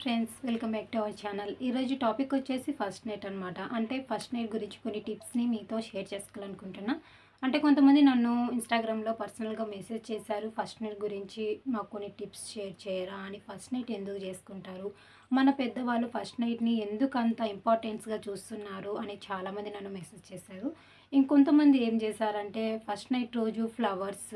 Friends welcome back to our channel. ఈరోజు topic వచ్చేసి first night అనమాట అంటే ఫస్ట్ నైట్ గురించి కొన్ని టిప్స్ని మీతో షేర్ చేసుకోవాలనుకుంటున్నా. అంటే కొంతమంది నన్ను ఇన్స్టాగ్రామ్లో పర్సనల్గా మెసేజ్ చేశారు. ఫస్ట్ నైట్ గురించి మాకు కొన్ని టిప్స్ షేర్ చేయరా అని ఫస్ట్ నైట్ ఎందుకు చేసుకుంటారు? మన పెద్దవాళ్ళు ఫస్ట్ నైట్ని ఎందుకు అంత ఇంపార్టెన్స్గా చూస్తున్నారు అని చాలామంది నన్ను మెసేజ్ చేశారు. ఇంకొంతమంది ఏం చేశారంటే ఫస్ట్ నైట్ రోజు ఫ్లవర్స్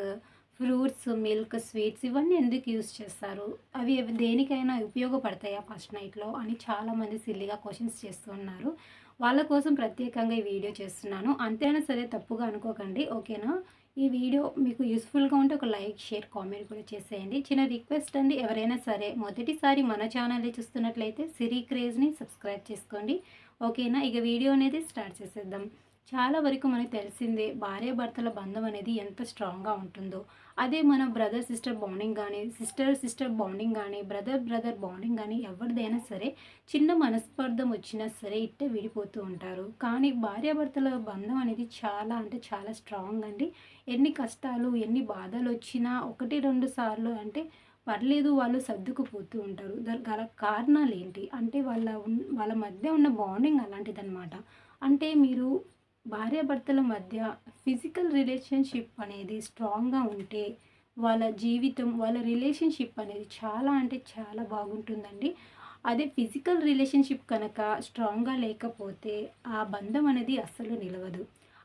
ఫ్రూట్స్ మిల్క్ స్వీట్స్ ఇవన్నీ ఎందుకు యూస్ చేస్తారు? అవి దేనికైనా ఉపయోగపడతాయా ఫస్ట్ నైట్లో అని చాలామంది సిల్లిగా క్వశ్చన్స్ చేస్తున్నారు వాళ్ళ కోసం ప్రత్యేకంగా ఈ వీడియో చేస్తున్నాను. అంతేనా సరే తప్పుగా అనుకోకండి ఓకేనా? ఈ వీడియో మీకు యూస్ఫుల్గా ఉంటే ఒక లైక్ షేర్ కామెంట్ కూడా చేసేయండి. చిన్న రిక్వెస్ట్ అండి ఎవరైనా సరే మొదటిసారి మన ఛానల్ని చూస్తున్నట్లయితే సిరీ క్రేజ్ని సబ్స్క్రైబ్ చేసుకోండి. ఓకేనా? ఇక వీడియో అనేది స్టార్ట్ చేసేద్దాం. చాలా వరకు మనకు తెలిసిందే భార్య భర్తల బంధం అనేది ఎంత స్ట్రాంగ్గా ఉంటుందో. అదే మన బ్రదర్ సిస్టర్ బాండింగ్ కానీ సిస్టర్ సిస్టర్ బాండింగ్ కానీ బ్రదర్ బ్రదర్ బాండింగ్ కానీ ఎవరిదైనా సరే చిన్న మనస్పర్ధం వచ్చినా సరే ఇట్టే విడిపోతూ ఉంటారు. కానీ భార్యాభర్తల బంధం అనేది చాలా అంటే చాలా స్ట్రాంగ్ అండి. ఎన్ని కష్టాలు ఎన్ని బాధలు వచ్చినా ఒకటి రెండు సార్లు అంటే పర్లేదు వాళ్ళు సర్దుకుపోతూ ఉంటారు. గల కారణాలు ఏంటి అంటే వాళ్ళ వాళ్ళ మధ్య ఉన్న బాండింగ్ అలాంటిదన్నమాట. అంటే మీరు భార్యాభర్తల మధ్య ఫిజికల్ రిలేషన్షిప్ అనేది స్ట్రాంగ్గా ఉంటే వాళ్ళ జీవితం వాళ్ళ రిలేషన్షిప్ అనేది చాలా అంటే చాలా బాగుంటుందండి. అదే ఫిజికల్ రిలేషన్షిప్ కనుక స్ట్రాంగ్గా లేకపోతే ఆ బంధం అనేది అస్సలు నిలవదు.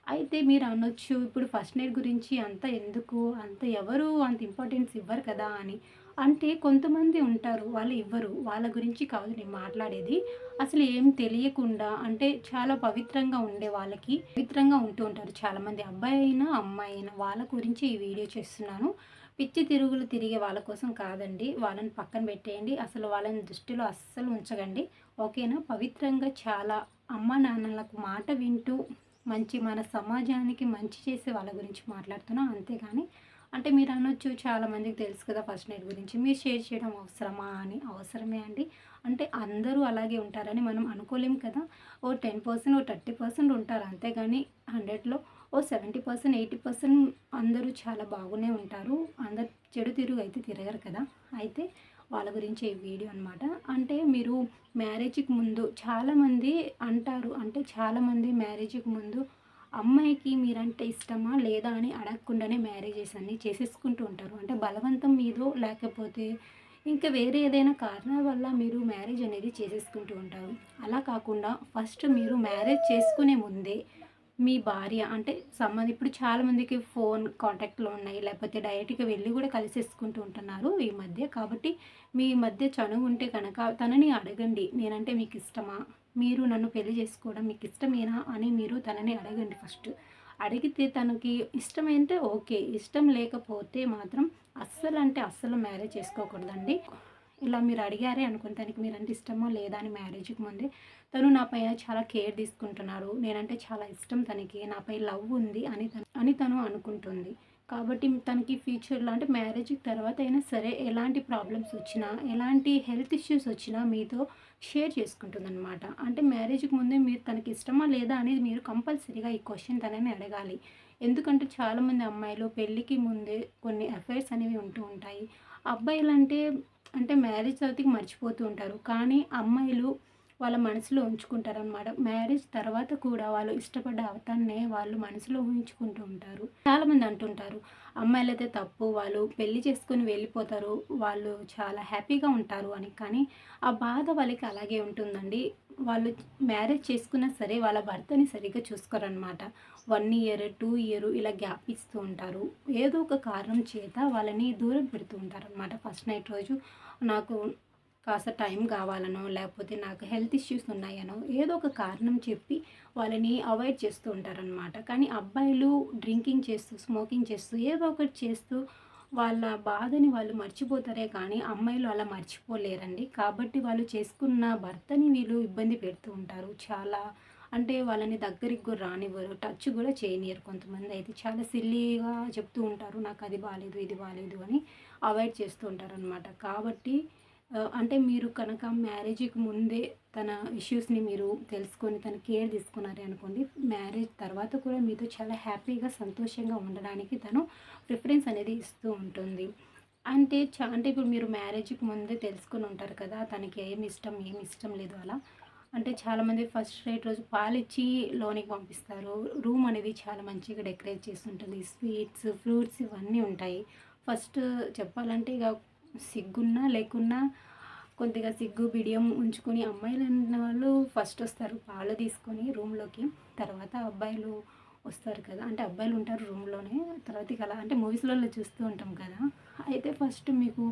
అయితే మీరు అనొచ్చు ఇప్పుడు ఫస్ట్ నైట్ గురించి అంత ఎందుకు అంత ఎవరు అంత ఇంపార్టెన్స్ ఇవ్వరు కదా అని. అంటే కొంతమంది ఉంటారు వాళ్ళు ఇవ్వరు వాళ్ళ గురించి కాదు నేను మాట్లాడేది. అసలు ఏం తెలియకుండా అంటే చాలా పవిత్రంగా ఉండే వాళ్ళకి పవిత్రంగా ఉంటూ ఉంటారు. చాలామంది అబ్బాయి అయినా అమ్మాయి అయినా వాళ్ళ గురించి ఈ వీడియో చేస్తున్నాను. పిచ్చి తిరుగులు తిరిగే వాళ్ళ కోసం కాదండి. వాళ్ళని పక్కన పెట్టేయండి. అసలు వాళ్ళని దృష్టిలో అస్సలు ఉంచకండి. ఓకేనా? పవిత్రంగా చాలా అమ్మ నాన్నలకు మాట వింటూ మంచి మన సమాజానికి మంచి చేసే వాళ్ళ గురించి మాట్లాడుతున్నాం. అంతేగాని అంటే మీరు అనొచ్చు చాలా మందికి తెలుసు కదా ఫస్ట్ నైట్ గురించి. మీరు షేర్ చేయడం అవసరమా అని? అవసరమే అండి. అంటే అందరూ అలాగే ఉంటారని మనం అనుకోలేం కదా. ఓ టెన్ పర్సెంట్ ఓ థర్టీ పర్సెంట్ ఉంటారు అంతేగాని హండ్రెడ్లో ఓ సెవెంటీ పర్సెంట్ ఎయిటీ పర్సెంట్ అందరూ చాలా బాగానే ఉంటారు. అందరు చెడు తిరుగు అయితే తిరగరు కదా. అయితే వాళ్ళ గురించి ఈ వీడియో అనమాట అంటే మీరు మ్యారేజ్కి ముందు చాలామంది అంటారు. అంటే చాలామంది మ్యారేజ్కి ముందు అమ్మాయికి మీరంటే ఇష్టమా లేదా అని అడగకుండానే మ్యారేజెస్ అన్నీ చేసేసుకుంటూ ఉంటారు. అంటే బలవంతం మీదో లేకపోతే ఇంకా వేరే ఏదైనా కారణాల వల్ల మీరు మ్యారేజ్ అనేది చేసేసుకుంటూ ఉంటారు. అలా కాకుండా ఫస్ట్ మీరు మ్యారేజ్ చేసుకునే ముందే మీ భార్య అంటే సంబంధం ఇప్పుడు చాలామందికి ఫోన్ కాంటాక్ట్లో ఉన్నాయి. లేకపోతే డైరెక్ట్గా వెళ్ళి కూడా కలిసేసుకుంటూ ఉంటున్నారు ఈ మధ్య. కాబట్టి మీ మధ్య చనువు ఉంటే కనుక తనని అడగండి. నేనంటే మీకు ఇష్టమా? మీరు నన్ను పెళ్ళి చేసుకోవడం మీకు ఇష్టమేనా అని మీరు తనని అడగండి ఫస్ట్. అడిగితే తనకి ఇష్టమైతే ఓకే ఇష్టం లేకపోతే మాత్రం అస్సలు అంటే అస్సలు మ్యారేజ్ చేసుకోకూడదండి. ఇలా మీరు అడిగారే అనుకుని తనకి మీరంటే ఇష్టమో లేదా అని మ్యారేజ్కి ముందే తను నాపై చాలా కేర్ తీసుకుంటున్నారు నేనంటే చాలా ఇష్టం తనకి నాపై లవ్ ఉంది అని తను అని తను అనుకుంటుంది. కాబట్టి తనకి ఫ్యూచర్లో అంటే మ్యారేజ్కి తర్వాత అయినా సరే ఎలాంటి ప్రాబ్లమ్స్ వచ్చినా ఎలాంటి హెల్త్ ఇష్యూస్ వచ్చినా మీతో షేర్ చేసుకుంటుంది అనమాట అంటే మ్యారేజ్కి ముందే మీరు తనకి ఇష్టమా లేదా అనేది మీరు కంపల్సరీగా ఈ క్వశ్చన్ తనని అడగాలి. ఎందుకంటే చాలామంది అమ్మాయిలు పెళ్ళికి ముందే కొన్ని అఫైర్స్ అనేవి ఉంటూ ఉంటాయి. అబ్బాయిలు అంటే అంటే మ్యారేజ్ తర్వాత మర్చిపోతూ ఉంటారు. కానీ అమ్మాయిలు వాళ్ళ మనసులో ఉంచుకుంటారు అనమాట మ్యారేజ్ తర్వాత కూడా వాళ్ళు ఇష్టపడ్డ అవతాన్నే వాళ్ళు మనసులో ఊహించుకుంటూ ఉంటారు. చాలామంది అంటుంటారు అమ్మాయిలు అయితే తప్పు వాళ్ళు పెళ్ళి చేసుకుని వెళ్ళిపోతారు వాళ్ళు చాలా హ్యాపీగా ఉంటారు అని. కానీ ఆ బాధ వాళ్ళకి అలాగే ఉంటుందండి. వాళ్ళు మ్యారేజ్ చేసుకున్నా సరే వాళ్ళ భర్తని సరిగ్గా చూసుకోరనమాట వన్ ఇయర్ టూ ఇయర్ ఇలా గ్యాప్ ఇస్తూ ఉంటారు. ఏదో ఒక కారణం చేత వాళ్ళని దూరం పెడుతూ ఉంటారు అనమాట ఫస్ట్ నైట్ రోజు నాకు కాస్త టైం కావాలనో లేకపోతే నాకు హెల్త్ ఇష్యూస్ ఉన్నాయనో ఏదో ఒక కారణం చెప్పి వాళ్ళని అవాయిడ్ చేస్తూ ఉంటారనమాట కానీ అబ్బాయిలు డ్రింకింగ్ చేస్తూ స్మోకింగ్ చేస్తూ ఏదో ఒకటి చేస్తూ వాళ్ళ బాధని వాళ్ళు మర్చిపోతారే కానీ అమ్మాయిలు అలా మర్చిపోలేరండి. కాబట్టి వాళ్ళు చేసుకున్న భర్తని వీళ్ళు ఇబ్బంది పెడుతూ ఉంటారు. చాలా అంటే వాళ్ళని దగ్గరికి కూడా రానివ్వరు టచ్ కూడా చేయనియరు కొంతమంది అయితే. చాలా సిల్లీగా చెప్తూ ఉంటారు నాకు అది బాగాలేదు ఇది బాగాలేదు అని అవాయిడ్ చేస్తూ ఉంటారు అనమాట కాబట్టి అంటే మీరు కనుక మ్యారేజ్కి ముందే తన ఇష్యూస్ని మీరు తెలుసుకొని తన కేర్ తీసుకున్నారే అనుకోండి మ్యారేజ్ తర్వాత కూడా మీతో చాలా హ్యాపీగా సంతోషంగా ఉండడానికి తను ప్రిఫరెన్స్ అనేది ఇస్తూ ఉంటుంది అంటే చా అంటే ఇప్పుడు మీరు మ్యారేజ్‌కి ముందే తెలుసుకొని ఉంటారు కదా! తనకి ఏం ఇష్టం, ఏమి ఇష్టం లేదు అలా. అంటే చాలామంది ఫస్ట్ రైట్ రోజు పాలిచ్చి లోనికి పంపిస్తారు. రూమ్ అనేది చాలా మంచిగా డెకరేట్ చేసి ఉంటుంది స్వీట్స్, ఫ్రూట్స్ ఇవన్నీ ఉంటాయి. ఫస్ట్ చెప్పాలంటే ఇక సిగ్గున్నా, లేకున్నా కొద్దిగా సిగ్గు, బిడియం ఉంచుకొని అమ్మాయిలన్న వాళ్ళు ఫస్ట్ వస్తారు పాలు తీసుకొని రూమ్‌లోకి. తర్వాత అబ్బాయిలు వస్తారు కదా! అంటే అబ్బాయిలు ఉంటారు రూమ్‌లోనే. తర్వాత ఇక అలా అంటే మూవీస్‌లలో చూస్తూ ఉంటాం కదా! అయితే ఫస్ట్ మీకు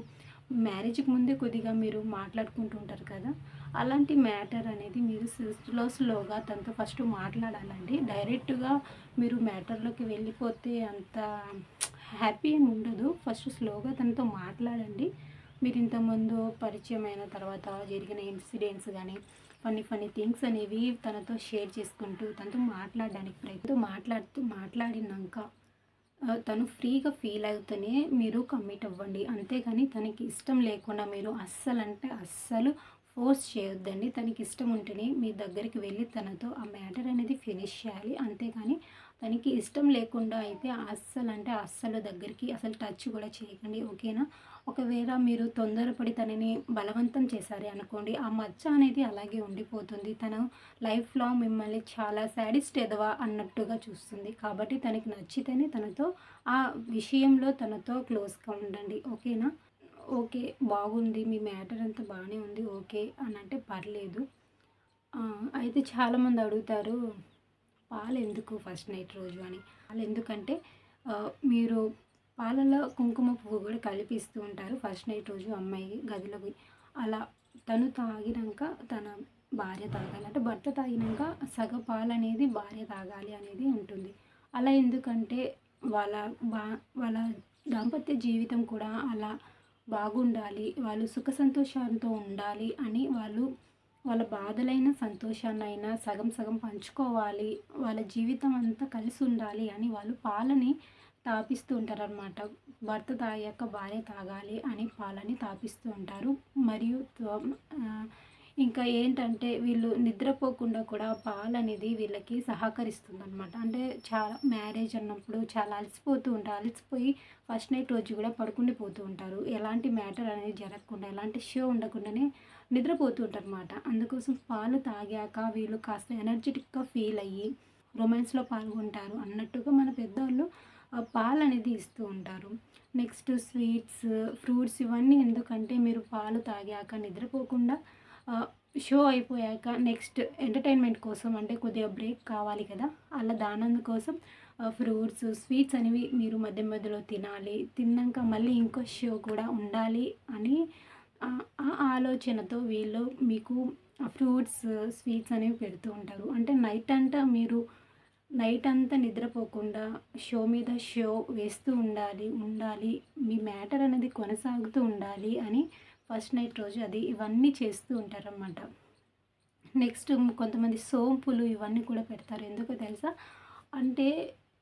మ్యారేజ్‌కి ముందే కొద్దిగా మీరు మాట్లాడుకుంటూ ఉంటారు కదా! అలాంటి మ్యాటర్ అనేది మీరు స్లో స్లోగా తనతో ఫస్ట్ మాట్లాడాలండి. డైరెక్ట్‌గా మీరు మ్యాటర్‌లోకి వెళ్ళిపోతే అంత హ్యాపీ అని ఉండదు. ఫస్ట్ స్లోగా తనతో మాట్లాడండి. మీరు ఇంతకుముందు పరిచయం అయిన తర్వాత జరిగిన ఇన్సిడెంట్స్ కానీ ఫన్నీ ఫన్నీ థింగ్స్ అనేవి తనతో షేర్ చేసుకుంటూ తనతో మాట్లాడడానికి ప్రయత్నం మాట్లాడుతూ మాట్లాడినాక తను ఫ్రీగా ఫీల్ అవుతూనే మీరు కమిట్ అవ్వండి. అంతేగాని తనకి ఇష్టం లేకుండా మీరు అస్సలంటే అస్సలు ఫోర్స్ చేయొద్దండి. తనకి ఇష్టం ఉంటేనే మీ దగ్గరికి వెళ్ళి తనతో ఆ మ్యాటర్ అనేది ఫినిష్ చేయాలి. అంతేగాని తనకి ఇష్టం లేకుండా అయితే అస్సలంటే అస్సలు దగ్గరికి అసలు టచ్ కూడా చేయకండి. ఓకేనా? ఒకవేళ మీరు తొందరపడి తనని బలవంతం చేశారే అనుకోండి, ఆ మచ్చ అనేది అలాగే ఉండిపోతుంది. తను లైఫ్ లాంగ్ మిమ్మల్ని చాలా శాడిస్ట్ ఎదవా అన్నట్టుగా చూస్తుంది. కాబట్టి తనకి నచ్చితేనే తనతో ఆ విషయంలో తనతో క్లోజ్‌గా ఉండండి. ఓకేనా? ఓకే. బాగుంది. మీ మ్యాటర్ అంతా బాగానే ఉంది. ఓకే. అనంటే పర్లేదు. అయితే చాలామంది అడుగుతారు పాలెందుకు ఫస్ట్ నైట్ రోజు అని. పాలు ఎందుకంటే మీరు పాలలో కుంకుమ పువ్వు కూడా కలిపిస్తూ ఉంటారు ఫస్ట్ నైట్ రోజు అమ్మాయి గదిలోకి. అలా తను తాగినాక తన భార్య తాగాలి. అంటే భర్త తాగినాక సగ పాలు పాలనేది భార్య తాగాలి అనేది ఉంటుంది. అలా ఎందుకంటే వాళ్ళ బా వాళ్ళ దాంపత్య జీవితం కూడా అలా బాగుండాలి. వాళ్ళు సుఖ సంతోషాలతో ఉండాలి అని వాళ్ళు వాళ్ళ బాధలైన, సంతోషాన్నైనా సగం సగం పంచుకోవాలి. వాళ్ళ జీవితం అంతా కలిసి ఉండాలి అని వాళ్ళు పాలని తాపిస్తూ ఉంటారనమాట. భర్త తాగాక భార్య తాగాలి అని పాలని తాపిస్తూ ఉంటారు. మరియు త్వ ఇంకా ఏంటంటే వీళ్ళు నిద్రపోకుండా కూడా పాలనేది వీళ్ళకి సహకరిస్తుంది అనమాట అంటే చాలా మ్యారేజ్ అన్నప్పుడు చాలా అలసిపోతూ ఉంటారు. అలసిపోయి ఫస్ట్ నైట్ రోజు కూడా పడుకుండిపోతూ ఉంటారు. ఎలాంటి మ్యాటర్ అనేది జరగకుండా, ఎలాంటి షో ఉండకుండానే నిద్రపోతుంటారనమాట అందుకోసం పాలు తాగాక వీళ్ళు కాస్త ఎనర్జెటిక్గా ఫీల్ అయ్యి రొమాన్స్‌లో పాల్గొంటారు అన్నట్టుగా మన పెద్దవాళ్ళు పాలు పాలనేది ఇస్తూ ఉంటారు. నెక్స్ట్ స్వీట్స్, ఫ్రూట్స్ ఇవన్నీ ఎందుకంటే మీరు పాలు తాగాక నిద్రపోకుండా షో అయిపోయాక నెక్స్ట్ ఎంటర్‌టైన్‌మెంట్ కోసం అంటే కొద్దిగా బ్రేక్ కావాలి కదా! అలా దానందుకోసం కోసం ఫ్రూట్స్, స్వీట్స్ అనేవి మీరు మధ్య మధ్యలో తినాలి. తిన్నాక మళ్ళీ ఇంకో షో కూడా ఉండాలి అని ఆ ఆలోచనతో వీళ్ళు మీకు ఫ్రూట్స్, స్వీట్స్ అనేవి పెడుతూ ఉంటారు. అంటే నైట్ అంతా మీరు నైట్ అంతా నిద్రపోకుండా షో మీద షో వేస్తూ ఉండాలి, ఉండాలి. మీ మ్యాటర్ అనేది కొనసాగుతూ ఉండాలి అని ఫస్ట్ నైట్ రోజు అది ఇవన్నీ చేస్తూ ఉంటారన్నమాట నెక్స్ట్ కొంతమంది సోంపులు ఇవన్నీ కూడా పెడతారు. ఎందుకో తెలుసా? అంటే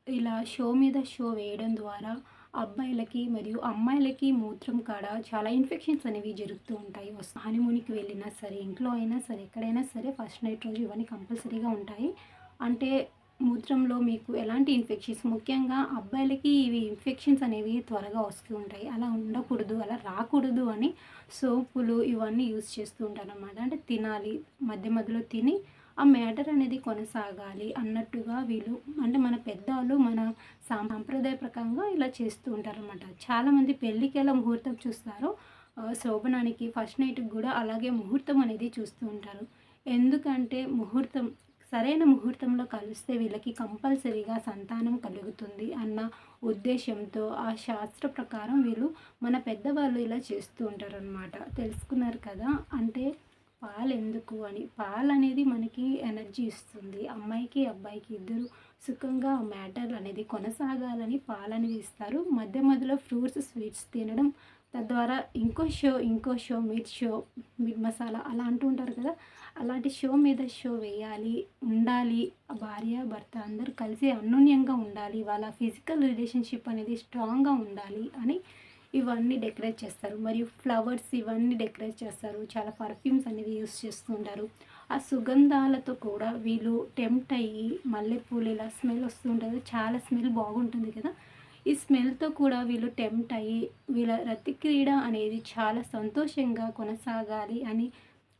ఇలా షో మీద షో వేయడం ద్వారా అబ్బాయిలకి మరియు అమ్మాయిలకి మూత్రం కాడ చాలా ఇన్ఫెక్షన్స్ అనేవి జరుగుతూ ఉంటాయి. వస్ హనీమూన్‌కి వెళ్ళినా సరే, ఇంట్లో అయినా సరే, ఎక్కడైనా సరే ఫస్ట్ నైట్ రోజు ఇవన్నీ కంపల్సరీగా ఉంటాయి. అంటే మూత్రంలో మీకు ఎలాంటి ఇన్ఫెక్షన్స్ ముఖ్యంగా అబ్బాయిలకి ఇవి ఇన్ఫెక్షన్స్ అనేవి త్వరగా వస్తూ ఉంటాయి. అలా ఉండకూడదు, అలా రాకూడదు అని సోపులు ఇవన్నీ యూస్ చేస్తూ ఉంటారనమాట. అంటే తినాలి. మధ్య మధ్యలో తిని ఆ మ్యాటర్ అనేది కొనసాగాలి అన్నట్టుగా వీళ్ళు అంటే మన పెద్దవాళ్ళు మన సాంప్రదాయ ప్రకారంగా ఇలా చేస్తూ ఉంటారనమాట. చాలామంది పెళ్ళికి ఎలా ముహూర్తం చూస్తారో శోభనానికి ఫస్ట్ నైట్‌కి కూడా అలాగే ముహూర్తం అనేది చూస్తూ ఉంటారు. ఎందుకంటే ముహూర్తం సరైన ముహూర్తంలో కలిస్తే వీళ్ళకి కంపల్సరీగా సంతానం కలుగుతుంది అన్న ఉద్దేశంతో ఆ శాస్త్ర ప్రకారం వీళ్ళు మన పెద్దవాళ్ళు ఇలా చేస్తూ ఉంటారనమాట. తెలుసుకున్నారు కదా! అంటే పాలు ఎందుకు అని. పాలనేది మనకి ఎనర్జీ ఇస్తుంది. అమ్మాయికి, అబ్బాయికి ఇద్దరు సుఖంగా ఆ మ్యాటర్ అనేది కొనసాగాలని పాలనేది ఇస్తారు. మధ్య మధ్యలో ఫ్రూట్స్, స్వీట్స్ తినడం తద్వారా ఇంకో షో, ఇంకో show, mid show, mid masala అలా అంటూ ఉంటారు కదా! అలాంటి షో మీద షో వేయాలి, ఉండాలి. భార్య, భర్త అందరూ కలిసి అన్యోన్యంగా ఉండాలి. వాళ్ళ ఫిజికల్ రిలేషన్‌షిప్ అనేది స్ట్రాంగ్‌గా ఉండాలి అని ఇవన్నీ డెకరేట్ చేస్తారు. మరియు ఫ్లవర్స్ ఇవన్నీ డెకరేట్ చేస్తారు. చాలా పర్ఫ్యూమ్స్ అనేవి యూజ్ చేస్తూ ఉంటారు. ఆ సుగంధాలతో కూడా వీళ్ళు టెంప్ట్ అయ్యి మల్లెపూలు ఇలా స్మెల్ వస్తూ చాలా స్మెల్ బాగుంటుంది కదా! ఈ స్మెల్తో కూడా వీళ్ళు టెంప్ట్ అయ్యి వీళ్ళ రతి క్రీడ అనేది చాలా సంతోషంగా కొనసాగాలి అని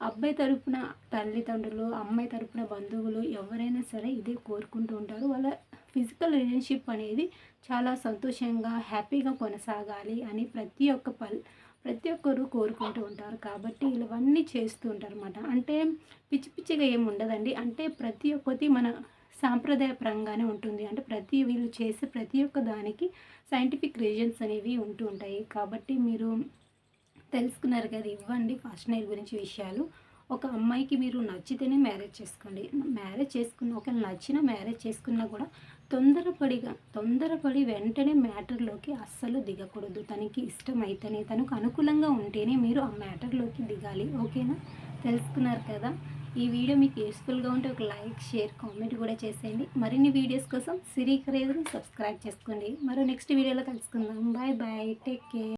అబ్బాయి తరపున తల్లిదండ్రులు అమ్మాయి తరపున బంధువులు ఎవరైనా సరే ఇదే కోరుకుంటూ ఉంటారు వాళ్ళ ఫిజికల్ రిలేషన్షిప్ అనేది చాలా సంతోషంగా హ్యాపీగా కొనసాగాలి అని ప్రతి ఒక్క పల్ ప్రతి ఒక్కరు కోరుకుంటూ ఉంటారు. కాబట్టి ఇవన్నీ చేస్తూ ఉంటారు అనమాట అంటే పిచ్చి పిచ్చిగా ఏమి ఉండదండి. అంటే ప్రతి ఒక్కటి మన సాంప్రదాయపరంగానే ఉంటుంది. అంటే ప్రతి వీళ్ళు చేసే ప్రతి ఒక్క దానికి సైంటిఫిక్ రీజన్స్ అనేవి ఉంటూ ఉంటాయి. కాబట్టి మీరు తెలుసుకున్నారు కదా ఇవ్వండి ఫస్ట్ నైల్ గురించి విషయాలు. ఒక అమ్మాయికి మీరు నచ్చితేనే మ్యారేజ్ చేసుకోండి. మ్యారేజ్ చేసుకున్న ఒకవేళ నచ్చిన మ్యారేజ్ చేసుకున్నా కూడా తొందరపడిగా తొందరపడి వెంటనే మ్యాటర్లోకి అస్సలు దిగకూడదు. తనకి ఇష్టం అయితేనే తనకు అనుకూలంగా ఉంటేనే మీరు ఆ మ్యాటర్లోకి దిగాలి. ఓకేనా? తెలుసుకున్నారు కదా? ఈ వీడియో మీకు యూస్ఫుల్గా ఉంటే ఒక లైక్ షేర్ కామెంట్ కూడా చేసేయండి. మరిన్ని వీడియోస్ కోసం సిరీ క్రేజ్ సబ్స్క్రైబ్ చేసుకోండి. మరో నెక్స్ట్ వీడియోలో కలుసుకుందాం. Bye bye. Take care.